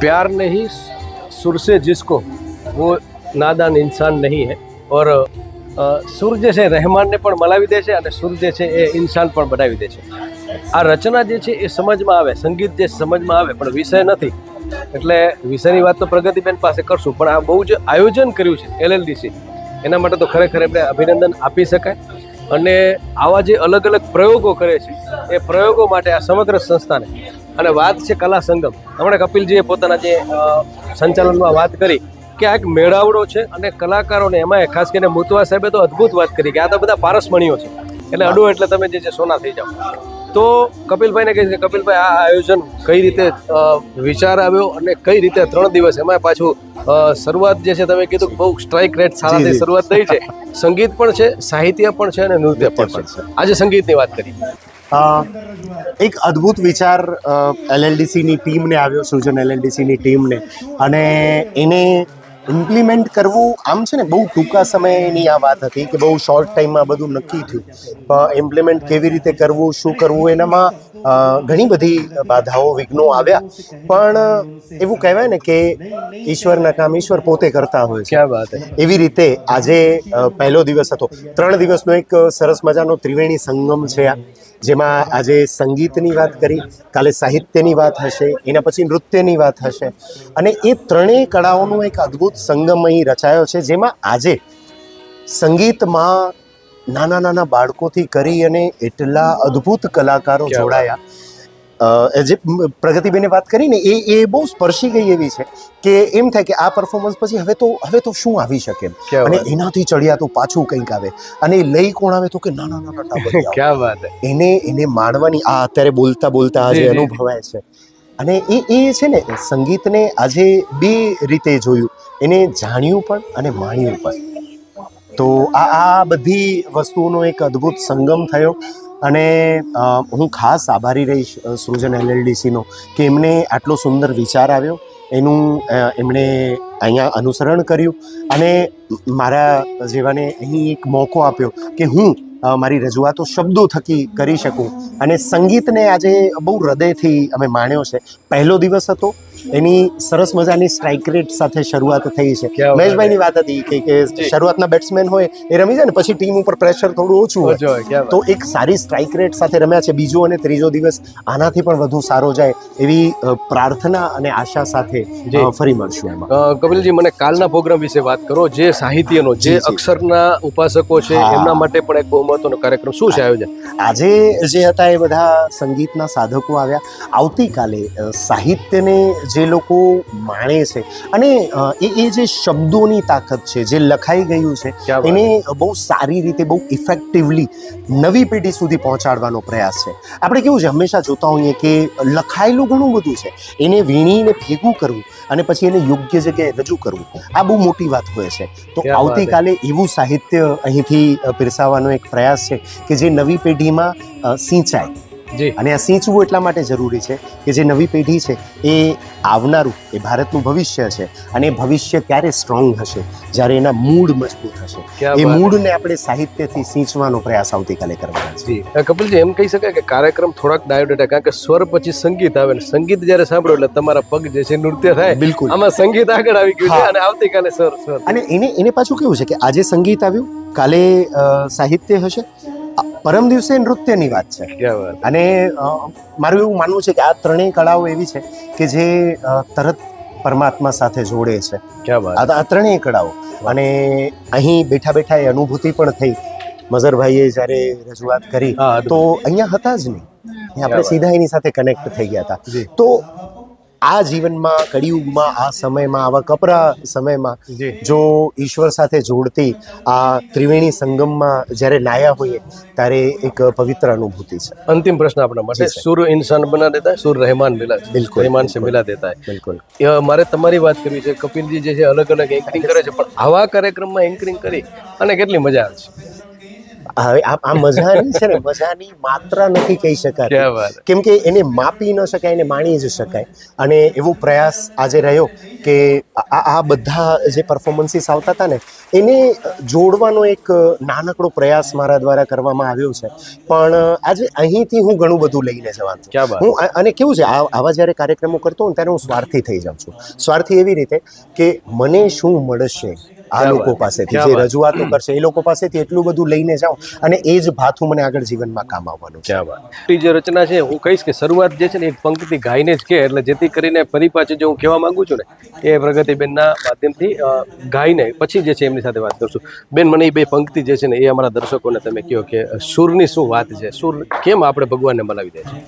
प्यार नहीं सुर से जिसको वो नादान इंसान नहीं है और અ, સુર જે છે રહેમાનને પણ મલાવી દે છે અને સુર જે છે એ ઇન્સાન પણ બનાવી દે છે આ રચના જે છે એ સમજમાં આવે સંગીત જે સમજમાં આવે પણ વિષય નથી એટલે વિષયની વાત તો પ્રગતિબેન પાસે કરશું પણ આ બહુ જ આયોજન કર્યું છે એલએલડીસી એના માટે તો ખરેખર એમને અભિનંદન આપી શકાય અને આવા જે અલગ અલગ પ્રયોગો કરે છે એ પ્રયોગો માટે આ સમગ્ર સંસ્થાને અને વાત છે કલા સંગમ. હમણાં કપિલજીએ પોતાના જે સંચાલનમાં વાત કરી કે આ એક મેળાવડો છે અને કલાકારોને એમાં ખાસ કરીને મુતવા સાહેબે તો અદ્ભુત વાત કરી કે આ તો બધા પારસમણીઓ છે. એટલે અડો એટલે તમે જે છે સોના થઈ જાઓ. તો કપિલભાઈને કહે છે કે કપિલભાઈ આ આયોજન કઈ રીતે વિચાર આવ્યો અને કઈ રીતે ત્રણ દિવસ એમાં પાછું શરૂઆત જે છે તમે કીધું બહુ સ્ટ્રાઇક રેટ સારાથી શરૂઆત થઈ છે. સંગીત પણ છે સાહિત્ય પણ છે અને નૃત્ય પણ છે. આજે સંગીતની વાત કરી. એક અદ્ભુત વિચાર એલએલડીસીની ટીમને આવ્યો, સૃજન એલએલડીસીની ટીમને. અને એને ઇમ્પ્લિમેન્ટ કરવું આમ છે ને, બહુ ટૂંકા સમયની આ વાત હતી કે બહુ શોર્ટ ટાઈમમાં બધું નક્કી થયું. ઇમ્પ્લિમેન્ટ કેવી રીતે કરવું, શું કરવું, એનામાં ઘણી બધી બાધાઓ વિઘ્નો આવ્યા. પણ એવું કહેવાય ને કે ઈશ્વરના કામ ઈશ્વર પોતે કરતા હોય છે. ક્યાં વાત એવી રીતે આજે પહેલો દિવસ હતો. ત્રણ દિવસનો એક સરસ મજાનો ત્રિવેણી સંગમ છે આ જેમાં આજે સંગીતની વાત કરી કાલે સાહિત્યની વાત હશે એના પછી નૃત્યની વાત હશે. અને એ ત્રણેય કળાઓનો એક અદ્ભુત સંગમ અહીં રચાયો છે જેમાં આજે સંગીતમાં નાના નાના બાળકોથી કરી અને એટલા અદ્ભુત કલાકારો જોડાયા. જે પ્રગતિબેને વાત કરી ને એ એ બહુ સ્પર્શી ગઈ એવી છે કે એમ થાય કે આ પરફોર્મન્સ પછી હવે તો હવે તો શું આવી શકે અને એનાથી ચડિયા તો પાછું કંઈક આવે. અને એ લઈ કોણ આવે તો કે નાના નાના ક્યાં વાત. એને એને માણવાની આ અત્યારે બોલતા બોલતા આજે. અનુભવાય છે. અને એ એ છે ને સંગીતને આજે બે રીતે જોયું. એને જાણ્યું પણ અને માણ્યું પણ. તો આ આ બધી વસ્તુઓનો એક અદ્ભુત સંગમ થયો અને હું ખાસ આભારી રહીશ સૃજન એલએલડીસીનો કે એમને આટલો સુંદર વિચાર આવ્યો. એનું એમણે અહીંયા અનુસરણ કર્યું અને મારા જેવાને અહીં એક મોકો આપ્યો કે હું મારી રજૂઆતો શબ્દો થકી કરી શકું. અને સંગીતને આજે બહુ હૃદયથી અમે માણ્યો છે. પહેલો દિવસ હતો. એની સરસ મજાની સ્ટ્રાઇક રેટ સાથે શરૂઆત થઈ છે. મહેશભાઈની વાત હતી કે કે શરૂઆતના બેટ્સમેન હોય એ રમી જાય ને પછી ટીમ ઉપર પ્રેશર થોડું ઓછું હોય. તો એક સારી સ્ટ્રાઇક રેટ સાથે રમ્યા છે. બીજો અને ત્રીજો દિવસ આનાથી પણ વધુ સારો જાય એવી પ્રાર્થના અને આશા સાથે. ફરી મળશું એમાં. કપિલજી મને કાલના પ્રોગ્રામ વિશે વાત કરો. જે સાહિત્યનો જી. અક્ષરના ઉપાસકો છે એમના માટે પણ એક બહુ મહત્વનો કાર્યક્રમ શું છે આયોજન? આજે જે હતા એ બધા સંગીતના સાધકો આવ્યા. આવતીકાલે સાહિત્યને જે લોકો માણે છે અને એ એ જે શબ્દોની તાકાત છે જે લખાઈ ગયું છે એને બહુ સારી રીતે બહુ ઇફેક્ટિવલી નવી પેઢી સુધી પહોંચાડવાનો પ્રયાસ છે. આપણે કેવું છે હંમેશા જોતા હોઈએ કે લખાયેલું ઘણું બધું છે. એને વીણીને ભેગું કરવું અને પછી એને યોગ્ય જગ્યાએ રજૂ કરવું. આ બહુ મોટી વાત હોય છે. તો આવતીકાલે એવું સાહિત્ય અહીંથી પીરસાવાનો એક પ્રયાસ છે કે જે નવી પેઢીમાં સિંચાય. અને આ સિંચવું એટલા માટે જરૂરી છે કે જે નવી પેઢી છે એ આવનારું એ ભારતનું ભવિષ્ય છે અને એ ભવિષ્ય ક્યારે સ્ટ્રોંગ હશે? જ્યારે એના મૂળ મજબૂત હશે. એ મૂળને આપણે સાહિત્યથી સિંચવાનો પ્રયાસ આવતીકાલે કરવાનો છે. કપિલજી એમ કહી શકાય કે કાર્યક્રમ થોડાક ડાયોડેટા કારણ કે સ્વર પછી સંગીત આવે ને સંગીત જ્યારે સાંભળો એટલે તમારા પગ જે છે નૃત્ય થાય. બિલકુલ. આમાં સંગીત આગળ આવી ગયું છે અને આવતીકાલે સ્વર સ્વર. અને એને એને પાછું કેવું છે કે આજે સંગીત આવ્યું કાલે સાહિત્ય હશે? પરમ દિવસે નૃત્યની વાત છે. અને મારું એવું માનવું છે કે આ ત્રણેય કળાઓ એવી છે કે જે તરત પરમાત્મા સાથે જોડે છે. આ ત્રણેય કળાઓ. અને અહીં બેઠા બેઠા એ અનુભૂતિ પણ થઈ. મઝરભાઈએ જ્યારે રજૂઆત કરી તો અહીંયા હતા જ નહીં. આપણે સીધા એની સાથે કનેક્ટ થઈ ગયા હતા. તો આ જીવનમાં કળિયુગમાં આ સમયમાં આવા કપરા સમયમાં જો. ઈશ્વર સાથે જોડતી આ ત્રિવેણી સંગમમાં જ્યારે નાયા હોઈએ ત્યારે એક પવિત્ર અનુભૂતિ છે. અંતિમ પ્રશ્ન આપણા માટે સુર ઇન્સાન બના દેતા સુર રહેમાન મિલા બિલકુલ રહેમાન છે મિલા દેતા બિલકુલ. મારે તમારી વાત કરવી છે કપિલજી જે છે અલગ અલગ એન્કરિંગ કરે છે પણ આવા કાર્યક્રમમાં એન્કરિંગ કરી અને કેટલી મજા આવે છે. હવે આ મજાની છે ને મજાની માત્રા નથી કહી શકાતી. કેમ કે એને માપી ન શકાય એને માણી જ શકાય. અને એવો પ્રયાસ આજે રહ્યો કે આ આ બધા જે પરફોર્મન્સીસ આવતા હતા ને એને જોડવાનો એક નાનકડો પ્રયાસ મારા દ્વારા કરવામાં આવ્યો છે. પણ આજે અહીંથી હું ઘણું બધું લઈને જવાનું છું. હું અને કેવું છે આ- આવા જ્યારે કાર્યક્રમો કરતો હોઉં ત્યારે હું સ્વાર્થી થઈ જાઉં છું. સ્વાર્થી એવી રીતે કે મને શું મળશે આ ક્યાં લોકો વાત, પાસેથી ક્યાં જે વાત. રજૂઆતો કરશે એ લોકો પાસેથી એટલું બધું લઈને જાઉં અને એ જ ભાથું મને આગળ જીવનમાં કામ આવવાનું છે ક્યાં વાત એ જે રચના છે હું કહીશ કે શરૂઆત જે છે ને એક પંક્તિ ગાઈને જ કે એટલે જેથી કરીને ફરી પાછું જે હું કહેવા માંગુ છું ને એ પ્રગતિબેનના માધ્યમથી અ, ગાઈને પછી જે છે એમની સાથે વાત કરશું બેન મને એ બે પંક્તિ જે છે ને એ અમારા દર્શકોને તમે કહો કે સુરની શું વાત છે સુર કેમ આપણે ભગવાનને મનાવી દે છે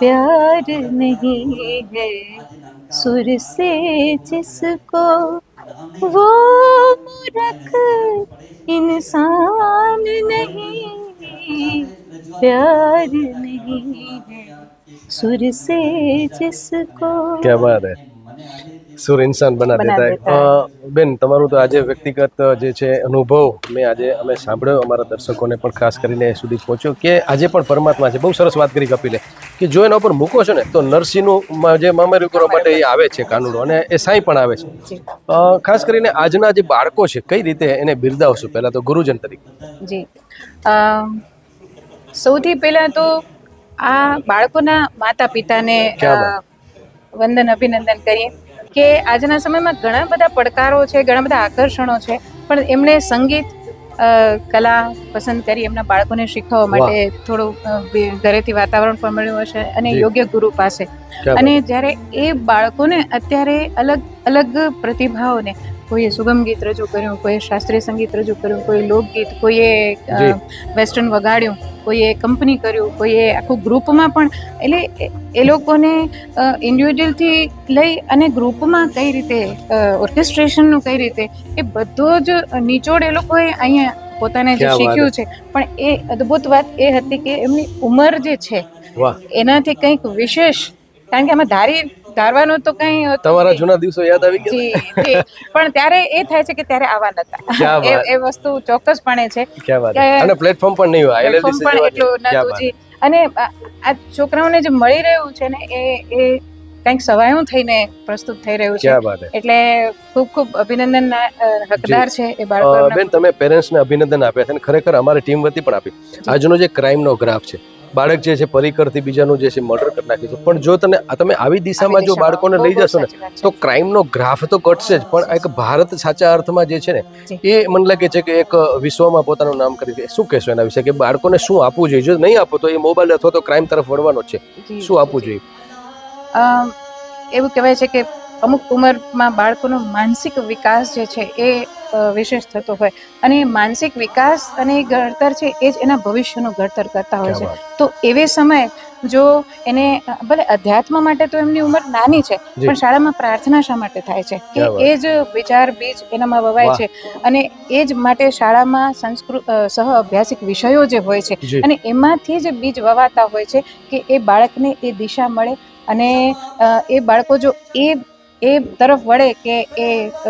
प्यार नहीं है सुर से जिसको वो मूर्ख इंसान नहीं प्यार नहीं है सुर से जिसको क्या बात है સુર ઇન્સાન બના દેતા. બેન તમારું તો આજે વ્યક્તિગત જે છે અનુભવ મેં આજે અમે સાંભળ્યો અમારા દર્શકોને પણ ખાસ કરીને એ સુધી પહોંચ્યો કે આજે પણ પરમાત્મા છે. બહુ સરસ વાત કરી કપિલે કે જો એના ઉપર મૂકો છો ને તો નરસિંહનું જે મામેરું કરવા માટે એ આવે છે કાનુડો અને એ સાંઈ પણ આવે છે. ખાસ કરીને આજના જે બાળકો છે કઈ રીતે એને બિરદાવશું? પહેલાં તો ગુરુજન તરીકે. જી. સૌથી પહેલાં તો આ બાળકોના માતા પિતાને વંદન અભિનંદન કરીએ. કે આજના સમયમાં ઘણા બધા પડકારો છે ઘણા બધા આકર્ષણો છે પણ એમણે સંગીત કલા પસંદ કરી એમના બાળકોને શીખવવા માટે થોડું ઘરેથી વાતાવરણ પણ મળ્યું હશે અને યોગ્ય ગુરુ પાસે. અને જ્યારે એ બાળકોને અત્યારે અલગ અલગ પ્રતિભાઓને કોઈએ સુગમ ગીત રજૂ કર્યું કોઈએ શાસ્ત્રીય સંગીત રજૂ કર્યું કોઈ લોકગીત કોઈએ વેસ્ટર્ન વગાડ્યું કોઈએ કંપની કર્યું કોઈએ આખું ગ્રુપમાં પણ એટલે એ- લોકોને ઇન્ડિવિજ્યુઅલથી લઈ અને ગ્રુપમાં કઈ રીતે ઓર્કેસ્ટ્રેશનનું કઈ રીતે એ બધો જ નિચોડ એ લોકોએ અહીંયા પોતાને જે શીખ્યું છે. પણ એ અદ્ભુત વાત એ હતી કે એમની ઉંમર જે છે એનાથી કંઈક વિશેષ કારણ કે આમાં ધારી ધારવાનું તો કઈ તમારા જૂના દિવસો યાદ આવી ગયા? પણ ત્યારે એ થાય છે કે ત્યારે આવા નતા. એ એ વસ્તુ ચોક્કસપણે છે અને પ્લેટફોર્મ પણ નહીં હોય પણ એટલું નતું જી. અને આ છોકરાઓને જે મળી રહ્યું છે ને એ એ કંઈક સવાયું થઈને પ્રસ્તુત થઈ રહ્યું છે. એટલે ખૂબ ખૂબ અભિનંદન હકદાર છે એ બાળકો બેન તમે પેરેન્ટ્સને અભિનંદન આપ્યા છે અને ખરેખર અમારી ટીમ વતી પણ આપી. આજનો જે ક્રાઇમનો ગ્રાફ છે બાળક જે છે પરિકરથી બીજાનું જે છે મર્ડર કરી નાખ્યું છે. પણ જો તને તમે આવી દિશામાં જો બાળકોને લઈ જશો ને તો ક્રાઇમનો ગ્રાફ તો ઘટશે જ. પણ એક ભારત સાચા અર્થમાં જે છે ને એ મને લાગે છે કે એક વિશ્વમાં પોતાનું નામ કરી દે શું કહેશો એના વિશે? કે બાળકોને શું આપવું જોઈએ? જો નહીં આપો તો એ મોબાઈલ અથવા તો ક્રાઇમ તરફ વળવાનો છે. શું આપવું જોઈએ? એવું કહેવાય છે કે અમુક ઉંમરમાં બાળકોનો માનસિક વિકાસ જે છે એ વિશેષ થતો હોય. અને માનસિક વિકાસ અને એ ઘડતર છે એ જ એના ભવિષ્યનું ઘડતર કરતા હોય છે. તો એવે સમયે જો એને ભલે અધ્યાત્મ માટે તો એમની ઉંમર નાની છે પણ શાળામાં પ્રાર્થના શા માટે થાય છે? કે એ જ વિચાર બીજ એનામાં વવાય છે. અને એ જ માટે શાળામાં સંસ્કૃત સહ અભ્યાસિક વિષયો જે હોય છે અને એમાંથી જ બીજ વવાતા હોય છે કે એ બાળકને એ દિશા મળે અને એ બાળકો જો એ એ તરફ વળે કે એ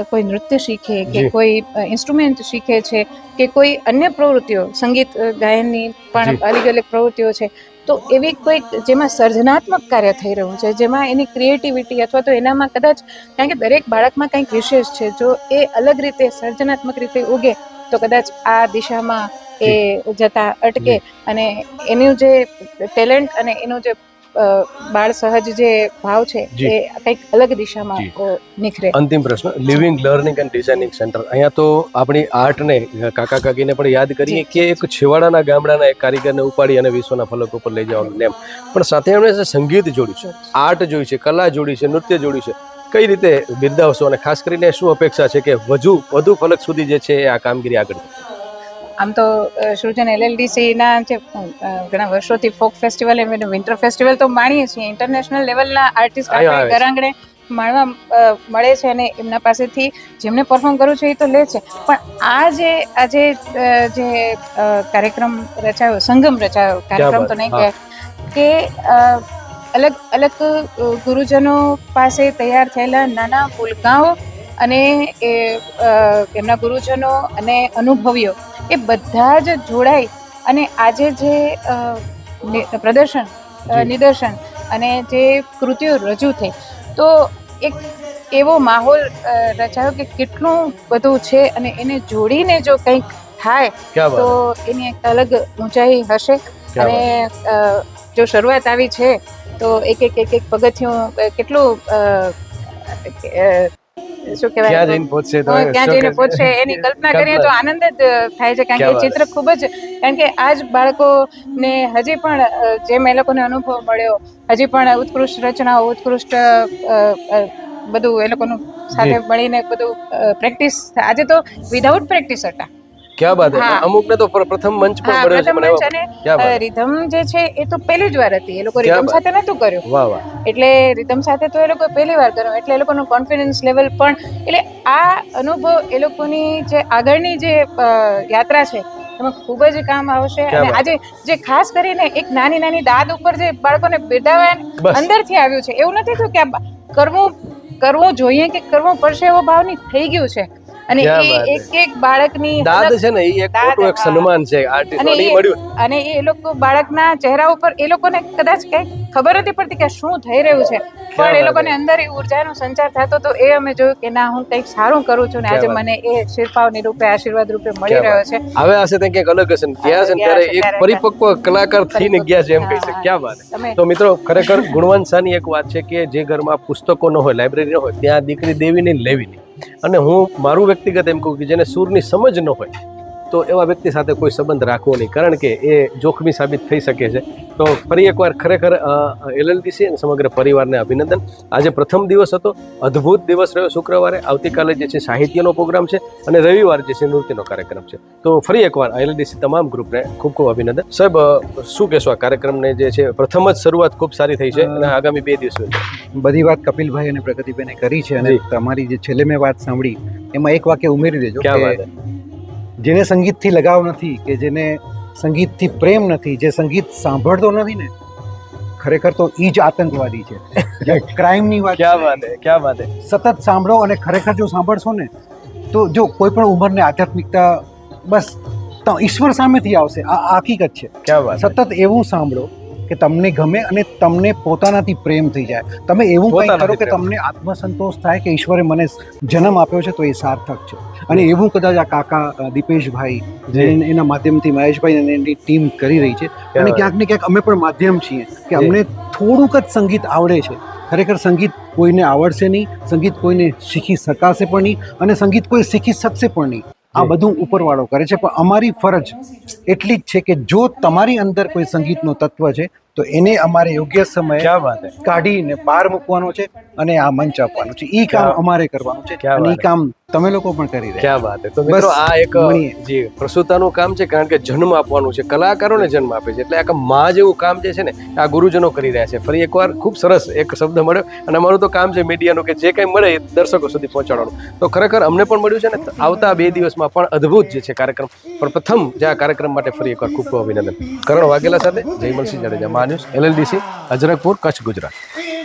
કોઈ નૃત્ય શીખે કે કોઈ ઇન્સ્ટ્રુમેન્ટ શીખે છે કે કોઈ અન્ય પ્રવૃત્તિઓ સંગીત ગાયનની પણ અલગ અલગ પ્રવૃત્તિઓ છે. તો એવી કોઈક જેમાં સર્જનાત્મક કાર્ય થઈ રહ્યું છે જેમાં એની ક્રિએટિવિટી અથવા તો એનામાં કદાચ કારણ કે દરેક બાળકમાં કંઈક વિશેષ છે જો એ અલગ રીતે સર્જનાત્મક રીતે ઉગે તો કદાચ આ દિશામાં એ જતા અટકે અને એનું જે ટેલેન્ટ અને એનું જે બાળ સહજ જે ભાવ છે એ કંઈક અલગ દિશામાં નીકળે અંતિમ પ્રશ્ન living learning and designing centre. અહીંયા તો આપણી આર્ટને કાકા કાકીને પણ યાદ કરીએ કે એક છેવાડાના ગામડાના એક કારીગરને ઉપાડી અને વિશ્વના ફલક ઉપર લઈ જવાનું એમ. પણ સાથે એમણે સંગીત જોડ્યું છે આર્ટ જોઈ છે કલા જોડી છે નૃત્ય જોડી છે કઈ રીતે બિરદાવશો? અને ખાસ કરીને શું અપેક્ષા છે કે વધુ વધુ ફલક સુધી જે છે આ કામગીરી આગળ? આમ તો સૃજન એલએલડીસીના જે ઘણા વર્ષોથી ફોક ફેસ્ટિવલ એમ વિન્ટર ફેસ્ટિવલ તો માણીએ છીએ ઇન્ટરનેશનલ લેવલના આર્ટિસ્ટ આપણે છે. માણવા મળે છે અને એમના પાસેથી જેમને પરફોર્મ કરવું છે એ તો લે છે પણ આ જે આજે જે કાર્યક્રમ રચાયો સંગમ રચાયો કાર્યક્રમ તો નહીં. કહે કે અલગ અલગ ગુરુજનો પાસે તૈયાર થયેલા નાના ફૂલકાઓ અને એ એમના ગુરુજનો અને અનુભવીઓ એ બધા જ જોડાઈ અને આજે જે પ્રદર્શન નિદર્શન અને જે કૃતિઓ રજૂ થઈ તો એક એવો માહોલ રચાયો કે કેટલું બધું છે અને એને જોડીને જો કંઈક થાય તો એની એક અલગ ઊંચાઈ હશે. અને જો શરૂઆત આવી છે તો એક એક એક એક પગથિયું કેટલું અ, કહેવાય? ક્યાં જઈને પહોંચશે તો ક્યાં જઈને શું પહોંચશે એની કલ્પના કરીએ તો આનંદ જ થાય છે કારણ કે ચિત્ર ખૂબ જ કારણ કે આ જ બાળકોને હજી પણ જેમ એ લોકોને અનુભવ મળ્યો હજી પણ ઉત્કૃષ્ટ રચનાઓ ઉત્કૃષ્ટ બધું એ લોકોનું સાથે મળીને બધું પ્રેક્ટિસ આજે તો વિધાઉટ પ્રેક્ટિસ હતા. ક્યાં બાત હે? અમુક ને તો પ્રથમ મંચ પણ મળ્યો છે પ્રથમ મને મંચ વાત રિધમ જે છે એ તો પહેલી જ વાર હતી. એ લોકો રીધમ સાથે નહોતું કર્યું. વાહ વાહ. એટલે રિધમ સાથે તો એ લોકો પહેલી વાર કર્યું. એટલે એ લોકોનું કોન્ફિડન્સ લેવલ પણ એટલે આ અનુભવ એ લોકોની જે આગળની જે યાત્રા છે એમાં ખૂબ જ કામ આવશે. અને આજે જે ખાસ કરીને એક નાની નાની દાદ ઉપર જે બાળકોને બિરદાવવા અંદરથી આવ્યું છે. એવું નથી થયું કે કરવું કરવું જોઈએ કે કરવું પડશે એવો ભાવની થઈ ગયું છે. અને એ એક એક બાળકની દાદ છે ને એ એક મોટું એક સન્માન છે આર્ટિસ્ટ અને એ એ- મળ્યું. અને એ લોકો બાળકના ચહેરા ઉપર એ લોકોને કદાચ કઈ ખબર નથી પડતી કે શું થઈ રહ્યું છે. પણ એ લોકોને અંદર એ ઉર્જાનો સંચાર થતો તો એ અમે જોયું કે ના હું કંઈક સારું કરું છું ને આજે મને એ શિરપાવની રૂપે આશીર્વાદ રૂપે મળી રહ્યો છે. હવે હશે ત્યાં કંઈક અલગ હશે ત્યાં છે ત્યારે એક પરિપક્વ કલાકાર થઈને ગયા છે એમ કહી શકે ક્યાં વાત? તો મિત્રો ખરેખર ગુણવંતાની એક વાત છે કે જે ઘરમાં પુસ્તકો ન હોય લાઇબ્રેરી ન હોય ત્યાં દીકરી દેવીને લેવી નહીં. અને હું મારું વ્યક્તિગત એમ કહું કે જેને સૂરની સમજ ન હોય તો એવા વ્યક્તિ સાથે કોઈ સંબંધ રાખવો નહીં. કારણ કે એ જોખમી સાબિત થઈ શકે છે. તો ફરી એકવાર ખરેખર એલએલડીસી અને સમગ્ર પરિવારને અભિનંદન. આજે પ્રથમ દિવસ હતો. અદ્ભુત દિવસ રહ્યો શુક્રવારે. આવતીકાલે જે છે સાહિત્યનો પ્રોગ્રામ છે અને રવિવાર જે છે નૃત્યનો કાર્યક્રમ છે. તો ફરી એકવાર એલએલડીસી તમામ ગ્રુપને ખૂબ ખૂબ અભિનંદન. સાહેબ શું કહેશો? આ કાર્યક્રમને જે છે પ્રથમ જ શરૂઆત ખૂબ સારી થઈ છે અને આગામી બે દિવસ બધી વાત કપિલભાઈ અને પ્રગતિબેને કરી છે અને તમારી જે છેલ્લે મેં વાત સાંભળી એમાં એક વાક્ય ઉમેરી દેજો કે? જેને સંગીતથી લગાવ નથી કે જેને સંગીતથી પ્રેમ નથી જે સંગીત સાંભળતો નથી ને ખરેખર તો ઈ જ આતંકવાદી છે. ક્રાઇમની વાત ક્યાં વાત ક્યાં વાત છે સતત સાંભળો અને ખરેખર જો સાંભળશો ને તો જો કોઈ પણ ઉંમરને આધ્યાત્મિકતા બસ તો ઈશ્વર સામેથી આવશે. આ આ હકીકત છે. ક્યાં વાત સતત એવું સાંભળો કે તમને ગમે અને તમને પોતાનાથી પ્રેમ થઈ જાય. તમે એવું કંઈક કરો કે તમને આત્મસંતોષ થાય કે ઈશ્વરે મને જન્મ આપ્યો છે તો એ સાર્થક છે. અને એવું કદાચ આ કાકા દીપેશભાઈ જે. એના માધ્યમથી મહેશભાઈ અને એની ટીમ કરી રહી છે. અને. ક્યાંક ને ક્યાંક અમે પણ માધ્યમ છીએ કે અમને થોડુંક જ સંગીત આવડે છે. ખરેખર સંગીત કોઈને આવડશે નહીં સંગીત કોઈને શીખી શકાશે પણ નહીં અને સંગીત કોઈ શીખી શકશે પણ નહીં. આ બધું ઉપરવાળો કરે છે. પણ અમારી ફરજ એટલી જ છે કે જો તમારી અંદર કોઈ સંગીતનું તત્વ છે તો એને અમારે યોગ્ય સમયે કાઢીને બહાર મૂકવાનો છે અને આ મંચ આપવાનો છે. એ કામ અમારે કરવાનું છે અને એ કામ તમે લોકો પણ કરી રહ્યા ક્યાં વાત તો મિત્રો આ એક જે પ્રસુતાનું કામ છે કારણ કે જન્મ આપવાનું છે. કલાકારોને જન્મ આપે છે. એટલે આ માં જેવું કામ જે છે ને આ ગુરુજનો કરી રહ્યા છે. ફરી એકવાર ખૂબ સરસ એક શબ્દ મળ્યો. અને અમારું તો કામ છે મીડિયાનું કે જે કંઈ મળે એ દર્શકો સુધી પહોંચાડવાનું. તો ખરેખર અમને પણ મળ્યું છે ને આવતા બે દિવસમાં પણ અદ્ભુત જે છે કાર્યક્રમ. પણ પ્રથમ જે આ કાર્યક્રમ માટે ફરી એકવાર ખૂબ ખૂબ અભિનંદન. કરણ વાઘેલા સાથે Jaymalsinh Jadeja. News LLDC Ajrakhpur Kutch Gujarat.